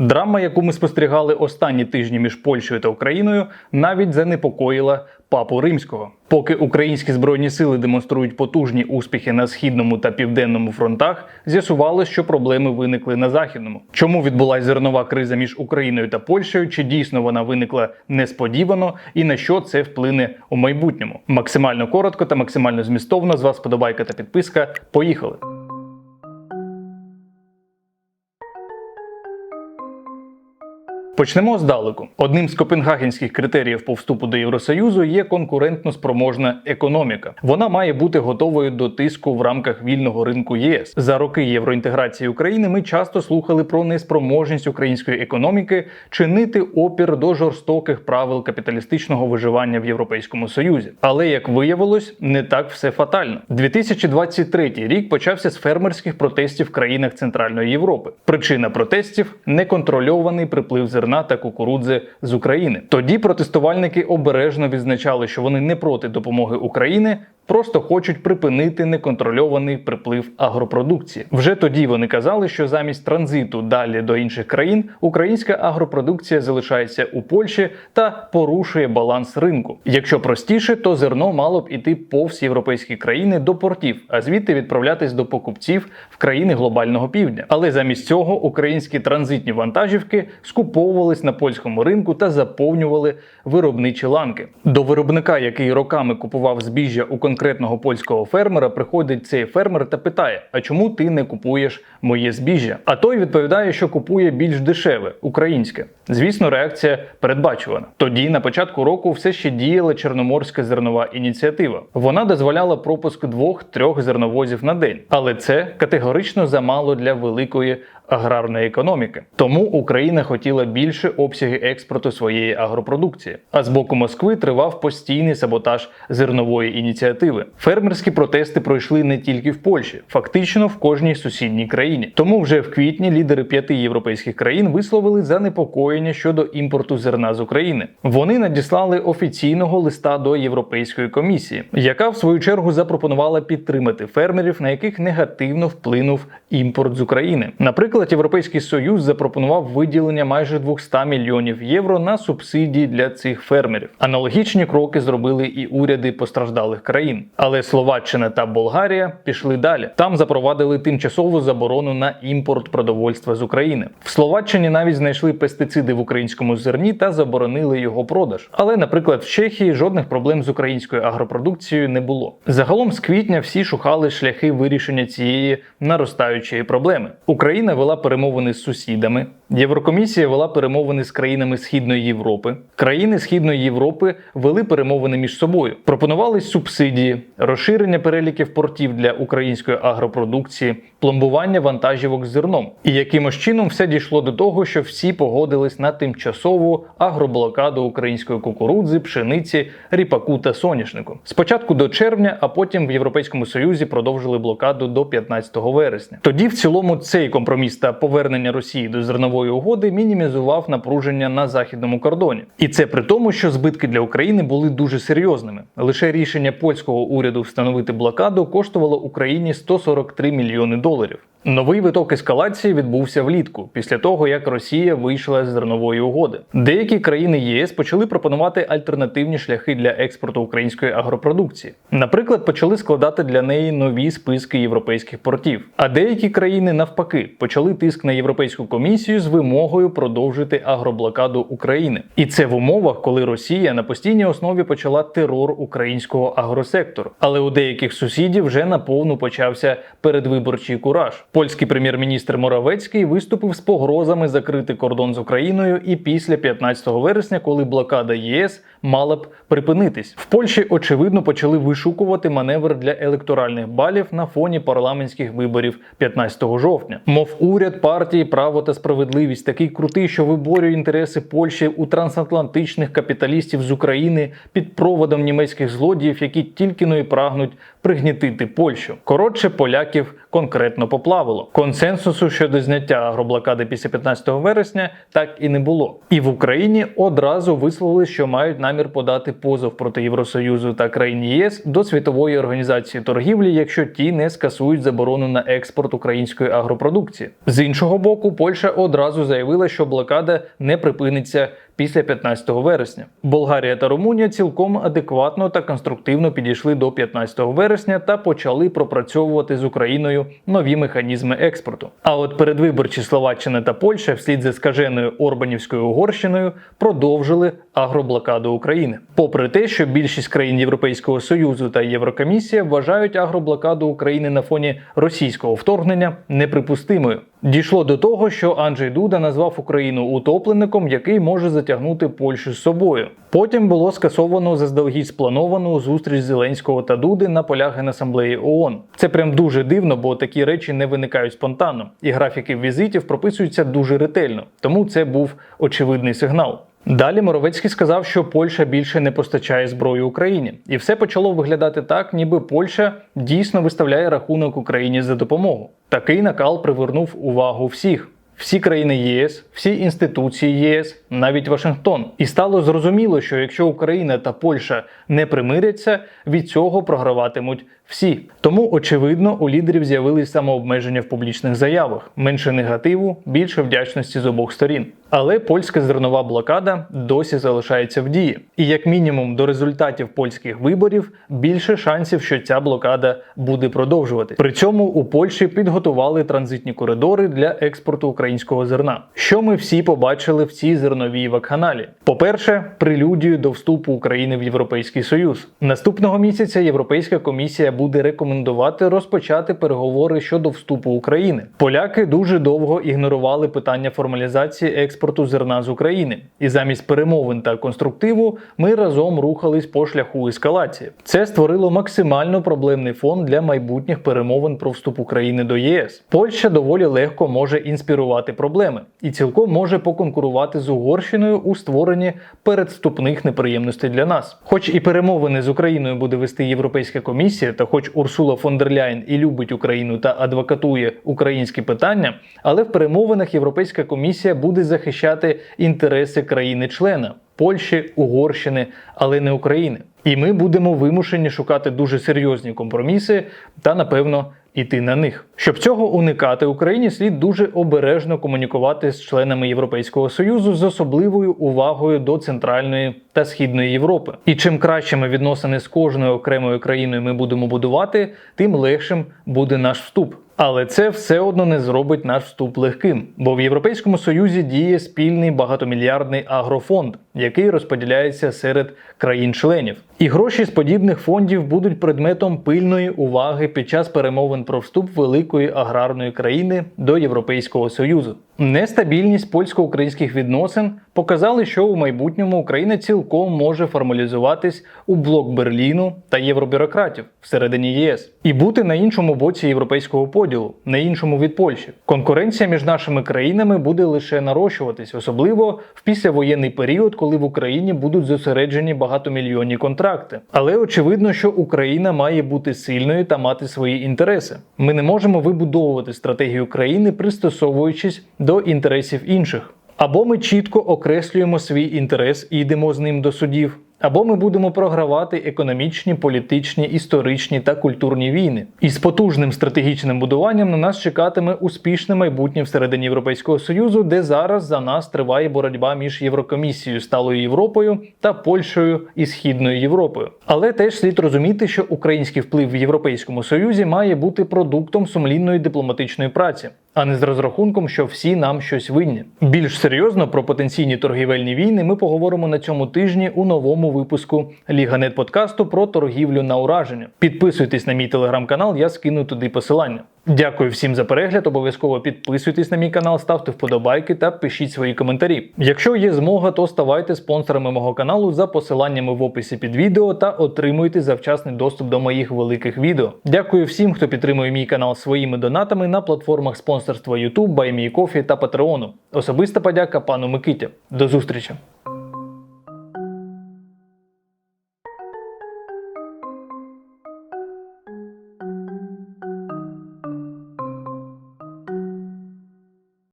Драма, яку ми спостерігали останні тижні між Польщею та Україною, навіть занепокоїла папу римського. Поки українські збройні сили демонструють потужні успіхи на східному та південному фронтах, з'ясувалось, що проблеми виникли на західному. Чому відбулася зернова криза між Україною та Польщею? Чи дійсно вона виникла несподівано, і на що це вплине у майбутньому? Максимально коротко та максимально змістовно. З вас подобайка та підписка. Поїхали! Почнемо здалеку. Одним з копенгагенських критеріїв по вступу до Євросоюзу є конкурентно спроможна економіка. Вона має бути готовою до тиску в рамках вільного ринку ЄС. За роки євроінтеграції України ми часто слухали про неспроможність української економіки чинити опір до жорстоких правил капіталістичного виживання в Європейському Союзі. Але як виявилось, не так все фатально. 2023 рік почався з фермерських протестів в країнах Центральної Європи. Причина протестів неконтрольований приплив зерна та кукурудзи з України. Тоді протестувальники обережно відзначали, що вони не проти допомоги України. Просто хочуть припинити неконтрольований приплив агропродукції. Вже тоді вони казали, що замість транзиту далі до інших країн українська агропродукція залишається у Польщі та порушує баланс ринку. Якщо простіше, то зерно мало б іти повз європейські країни до портів, а звідти відправлятись до покупців в країни глобального півдня. Але замість цього українські транзитні вантажівки скуповувались на польському ринку та заповнювали виробничі ланки. До виробника, який роками купував збіжжя у конкретного польського фермера, приходить цей фермер та питає: А чому ти не купуєш моє збіжжя? А той відповідає, що купує більш дешеве українське. Звісно, реакція передбачувана. Тоді на початку року все ще діяла Чорноморська зернова ініціатива. Вона дозволяла пропуск двох-трьох зерновозів на день, але це категорично замало для великої аграрної економіки. Тому Україна хотіла більше обсяги експорту своєї агропродукції. А з боку Москви тривав постійний саботаж зернової ініціативи. Фермерські протести пройшли не тільки в Польщі, фактично в кожній сусідній країні. Тому вже в квітні лідери п'яти європейських країн висловили занепокоєння щодо імпорту зерна з України. Вони надіслали офіційного листа до Європейської комісії, яка в свою чергу запропонувала підтримати фермерів, на яких негативно вплинув імпорт з України. Наприклад, Європейський Союз запропонував виділення майже 200 мільйонів євро на субсидії для цих фермерів. Аналогічні кроки зробили і уряди постраждалих країн. Але Словаччина та Болгарія пішли далі. Там запровадили тимчасову заборону на імпорт продовольства з України. В Словаччині навіть знайшли пестициди в українському зерні та заборонили його продаж. Але, наприклад, в Чехії жодних проблем з українською агропродукцією не було. Загалом з квітня всі шукали шляхи вирішення цієї наростаючої проблеми. Україна вела перемовини з сусідами. Єврокомісія вела перемовини з країнами Східної Європи. Країни Східної Європи вели перемовини між собою. Пропонувались субсидії, розширення переліків портів для української агропродукції, пломбування вантажівок з зерном. І якимось чином все дійшло до того, що всі погодились на тимчасову агроблокаду української кукурудзи, пшениці, ріпаку та соняшнику. Спочатку до червня, а потім в Європейському Союзі продовжили блокаду до 15 вересня. Тоді в цілому цей компроміс та повернення Росії до зернової угоди мінімізував напруження на західному кордоні. І це при тому, що збитки для України були дуже серйозними. Лише рішення польського уряду встановити блокаду коштувало Україні 143 мільйони доларів. Новий виток ескалації відбувся влітку, після того як Росія вийшла з зернової угоди. Деякі країни ЄС почали пропонувати альтернативні шляхи для експорту української агропродукції. Наприклад, почали складати для неї нові списки європейських портів. А деякі країни навпаки почали тиск на європейську комісію з вимогою продовжити агроблокаду України. І це в умовах, коли Росія на постійній основі почала терор українського агросектору. Але у деяких сусідів вже наповну почався передвиборчий кураж. Польський прем'єр-міністр Моравецький виступив з погрозами закрити кордон з Україною і після 15 вересня, коли блокада ЄС мала б припинитись. В Польщі очевидно почали вишукувати маневр для електоральних балів на фоні парламентських виборів 15 жовтня. Мов уряд партії Право та справедливість такий крутий, що виборює інтереси Польщі у трансатлантичних капіталістів з України під проводом німецьких злодіїв, які тільки но і прагнуть пригнітити Польщу. Коротше, поляків конкретно поплавило. Консенсусу щодо зняття агроблокади після 15 вересня так і не було. І в Україні одразу висловили, що мають намір подати позов проти Євросоюзу та країн ЄС до світової організації торгівлі, якщо ті не скасують заборону на експорт української агропродукції. З іншого боку, Польща одразу заявила, що блокада не припиниться після 15 вересня. Болгарія та Румунія цілком адекватно та конструктивно підійшли до 15 вересня та почали пропрацьовувати з Україною нові механізми експорту. А от передвиборчі Словаччина та Польща, вслід за скаженою Орбанівською Угорщиною, продовжили агроблокаду України. Попри те, що більшість країн Європейського союзу та Єврокомісія вважають агроблокаду України на фоні російського вторгнення неприпустимою. Дійшло до того, що Анджей Дуда назвав Україну утопленником, який може затягнути Польщу з собою. Потім було скасовано заздалегідь сплановану зустріч Зеленського та Дуди на полях Генасамблеї ООН. Це прям дуже дивно, бо такі речі не виникають спонтанно, і графіки візитів прописуються дуже ретельно. Тому це був очевидний сигнал. Далі Моровецький сказав, що Польща більше не постачає зброю Україні, і все почало виглядати так, ніби Польща дійсно виставляє рахунок Україні за допомогу. Такий накал привернув увагу всіх. Всі країни ЄС, всі інституції ЄС, навіть Вашингтон. І стало зрозуміло, що якщо Україна та Польща не примиряться, від цього програватимуть всі. Тому, очевидно, у лідерів з'явились самообмеження в публічних заявах, менше негативу, більше вдячності з обох сторін. Але польська зернова блокада досі залишається в дії, і як мінімум до результатів польських виборів більше шансів, що ця блокада буде продовжувати. При цьому у Польщі підготували транзитні коридори для експорту українського зерна. Що ми всі побачили в цій зерновій вакханалії? По-перше, прелюдію до вступу України в Європейський Союз. Наступного місяця Європейська комісія буде рекомендувати розпочати переговори щодо вступу України. Поляки дуже довго ігнорували питання формалізації експорту зерна з України, і замість перемовин та конструктиву ми разом рухались по шляху ескалації. Це створило максимально проблемний фон для майбутніх перемовин про вступ України до ЄС. Польща доволі легко може інспірувати проблеми і цілком може поконкурувати з Угорщиною у створенні передступних неприємностей для нас. Хоч і перемовини з Україною буде вести Європейська комісія, та хоч Урсула фон дер Ляйн і любить Україну та адвокатує українські питання, але в перемовинах Європейська комісія буде захищати інтереси країни-члена. Польщі, Угорщини, але не України. І ми будемо вимушені шукати дуже серйозні компроміси та, напевно, іти на них. Щоб цього уникати, Україні слід дуже обережно комунікувати з членами Європейського союзу з особливою увагою до центральної та східної Європи. І чим кращими відносини з кожною окремою країною ми будемо будувати, тим легшим буде наш вступ. Але це все одно не зробить наш вступ легким, бо в Європейському Союзі діє спільний багатомільярдний агрофонд, який розподіляється серед країн-членів. І гроші з подібних фондів будуть предметом пильної уваги під час перемовин про вступ великої аграрної країни до Європейського Союзу. Нестабільність польсько-українських відносин показали, що у майбутньому Україна цілком може формалізуватись у блок Берліну та євробюрократів всередині ЄС і бути на іншому боці європейського поділу, на іншому від Польщі. Конкуренція між нашими країнами буде лише нарощуватись, особливо в післявоєнний період, коли в Україні будуть зосереджені багатомільйонні контракти. Але очевидно, що Україна має бути сильною та мати свої інтереси. Ми не можемо вибудовувати стратегію країни, пристосовуючись до інтересів інших. Або ми чітко окреслюємо свій інтерес і йдемо з ним до судів, або ми будемо програвати економічні, політичні, історичні та культурні війни. І з потужним стратегічним будуванням на нас чекатиме успішне майбутнє всередині Європейського Союзу, де зараз за нас триває боротьба між Єврокомісією, сталою Європою та Польщею і Східною Європою. Але теж слід розуміти, що український вплив в Європейському Союзі має бути продуктом сумлінної дипломатичної праці. А не з розрахунком, що всі нам щось винні. Більш серйозно про потенційні торгівельні війни ми поговоримо на цьому тижні у новому випуску Ліганет подкасту про торгівлю на ураження. Підписуйтесь на мій телеграм-канал, я скину туди посилання. Дякую всім за перегляд. Обов'язково підписуйтесь на мій канал, ставте вподобайки та пишіть свої коментарі. Якщо є змога, то ставайте спонсорами мого каналу за посиланнями в описі під відео та отримуйте завчасний доступ до моїх великих відео. Дякую всім, хто підтримує мій канал своїми донатами на платформах спонсорства YouTube, BuyMeCoffee та Patreon. Особиста подяка пану Микиті. До зустрічі!